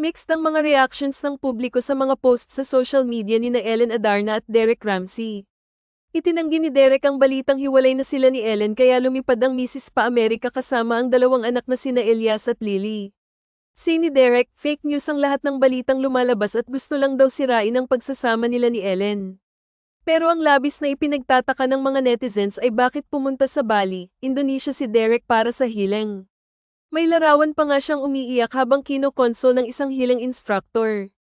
Mixed ang mga reactions ng publiko sa mga posts sa social media ni na Ellen Adarna at Derek Ramsey. Itinanggi ni Derek ang balitang hiwalay na sila ni Ellen kaya lumipad ang misis pa Amerika kasama ang dalawang anak na sina Elias at Lily. Si ni Derek, fake news ang lahat ng balitang lumalabas at gusto lang daw sirain ang pagsasama nila ni Ellen. Pero ang labis na ipinagtataka ng mga netizens ay bakit pumunta sa Bali, Indonesia si Derek para sa healing. May larawan pa nga siyang umiiyak habang kinokonsol ng isang healing instructor.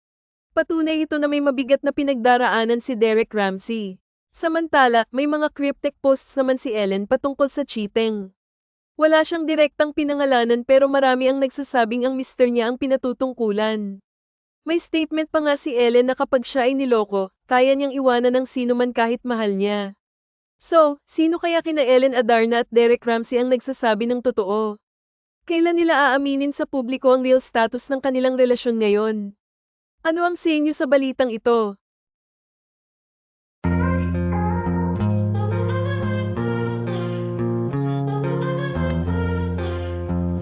Patunay ito na may mabigat na pinagdaraanan si Derek Ramsey. Samantala, may mga cryptic posts naman si Ellen patungkol sa cheating. Wala siyang direktang pinangalanan pero marami ang nagsasabing ang mister niya ang pinatutungkulan. May statement pa nga si Ellen na kapag siya ay niloko, kaya niyang iwanan ng sino man kahit mahal niya. So, sino kaya kina Ellen Adarna at Derek Ramsey ang nagsasabi ng totoo? Kailan nila aaminin sa publiko ang real status ng kanilang relasyon ngayon? Ano ang sa inyo sa balitang ito?